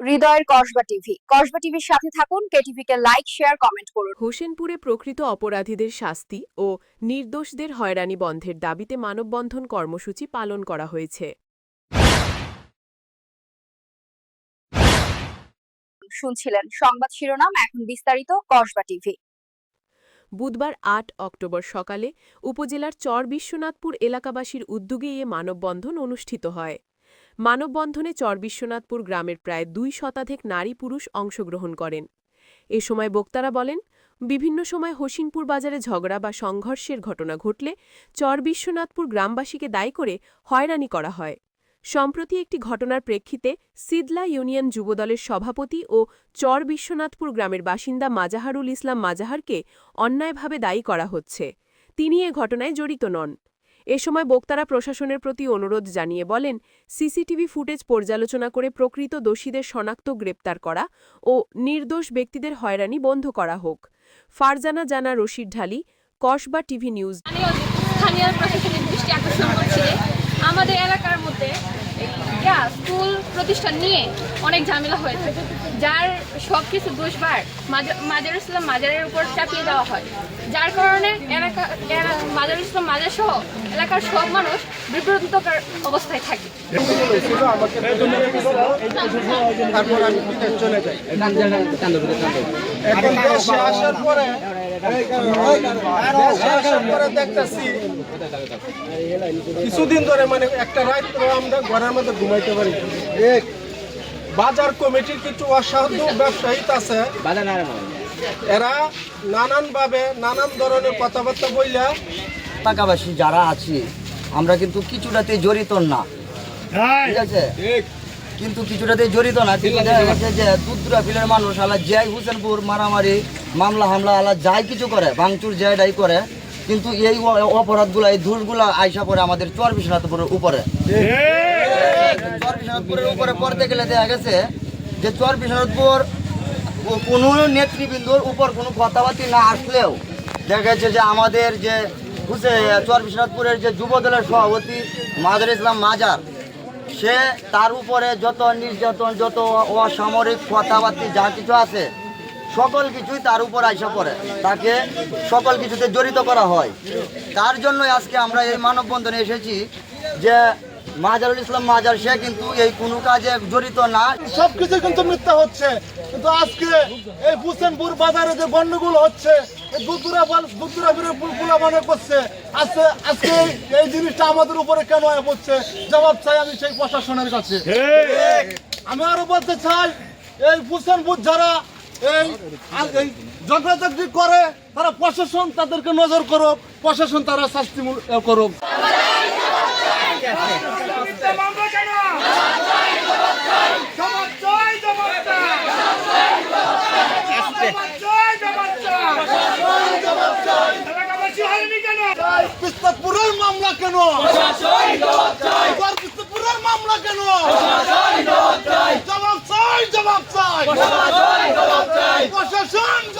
হৃদয়ের কসবা টিভি। কসবা টিভির সাথে থাকুন কেটিভি কে লাইক শেয়ার কমেন্ট করুন। হোসেনপুরে প্রকৃত অপরাধীদের শাস্তি ও নির্দোষদের হয়রানি বন্ধের দাবিতে মানববন্ধন কর্মসূচি পালন করা হয়েছে। শুনছিলেন সংবাদ শিরোনাম এখন বিস্তারিত কসবা টিভি। বুধবার আট অক্টোবর সকালে উপজেলার চর বিশ্বনাথপুর এলাকাবাসীর উদ্যোগে এ মানববন্ধন অনুষ্ঠিত হয়। মানববন্ধনে চর বিশ্বনাথপুর গ্রামের প্রায় দুই শতাধিক নারী পুরুষ অংশগ্রহণ করেন। এ সময় বক্তারা বলেন, বিভিন্ন সময় হোসিনপুর বাজারে ঝগড়া বা সংঘর্ষের ঘটনা ঘটলে চর বিশ্বনাথপুর গ্রামবাসীকে দায়ী করে হয়রানি করা হয়। সম্প্রতি একটি ঘটনার প্রেক্ষিতে সিদলা ইউনিয়ন যুবদলের সভাপতি ও চর বিশ্বনাথপুর গ্রামের বাসিন্দা মাজাহারুল ইসলাম মাজাহারকে অন্যায়ভাবে দায়ী করা হচ্ছে। তিনি এ ঘটনায় জড়িত নন। এ সময় বক্তারা প্রশাসনের প্রতি অনুরোধ জানিয়ে বলেন, সিসিটিভি ফুটেজ পর্যালোচনা করে প্রকৃত দোষীদের শনাক্ত, গ্রেপ্তার করা ও নির্দোষ ব্যক্তিদের হয়রানি বন্ধ করা হোক। Farzana Jana, Rashid Dhali, Kasba TV news. আমাদের এলাকার মধ্যে এই ইয়া, স্কুল প্রতিষ্ঠান নিয়ে অনেক ঝামেলা হয়ে থাকে যার সব কিছু দোষবার মাজার ইসলাম মাজারের উপর চাপিয়ে দেওয়া হয়। যার কারণে এলাকা এলা- মাজার ইসলাম মাজার সহ এলাকার সব মানুষ বিভ্রান্তকর অবস্থায় থাকে। তারপর আমি চলে যাই? এখন আসার পরে কিছুদিন ধরে মানে একটা রাত আমরা ঘরের মধ্যে ঘুমাইতে পারি। এক। বাজার কমিটির কিছু অসাধু ব্যবসায়ী আছে। এরা নানান ভাবে নানান ধরনের কথাবার্তা বললা এলাকাবাসী যারা আছি আমরা কিন্তু কিছুটাতে জড়িত না। ঠিক আছে? কিন্তু কিছুটাতে জড়িত না কিন্তু দেখা গেছে যে বিলের মানুষ আলা জয় হুসেনপুর মারামারি মামলা হামলা আলা যাই কিছু করে ভাঙচুর জয়টাই করে কিন্তু এই অপরাধগুলা এই ধূসগুলা আইসা পড়ে আমাদের চর বিশ্বনাথপুরের উপরে। চর বিশ্বনাথপুরের উপরে পড়তে গেলে দেখা গেছে যে চর বিশ্বনাথপুর কোনো নেতৃবৃন্দর উপর কোনো কথাবার্তি না আসলেও দেখা গেছে যে আমাদের যে হুসে চর বিশ্বনাথপুরের যে যুব দলের সভাপতি মাদার ইসলাম মাজার সে তার উপরে যত নির্যাতন, যত অসামরিক কথাবার্তি, যা কিছু আছে, সকল কিছুই তার উপর আইসা পড়ে। তাকে সকল কিছুতে জড়িত করা হয়। তার জন্যই আজকে আমরা এই মানববন্ধনে এসেছি যে মাজারুল ইসলাম মাজার সে কিন্তু এই কোনো কাজে জড়িত না। সবকিছু কিন্তু মিথ্যা হচ্ছে। কিন্তু আজকে এই হুসেনপুর বাজারে যে গন্ডগোল হচ্ছে দুধুরা দুধুরা বিরে পুলপুলা মনে করছে। আজকে আজকে এই- এই জিনিসটা আমাদের উপরে কেন পড়ছে জবাব চাই আমি সেই প্রশাসনের কাছে। আমি আরও বলতে চাই এই হুসেনপুর যারা এই ঝগড়াঝগড়ি করে তারা প্রশাসন তাদেরকে নজর করুক প্রশাসন তারা শাস্তিমূল করুক। পিস্তপুরের মামলা কেন? পিস্তপুরের মামলা কেন? জবাব চাই জবাব চাই। প্রশাসন জবাব চাই।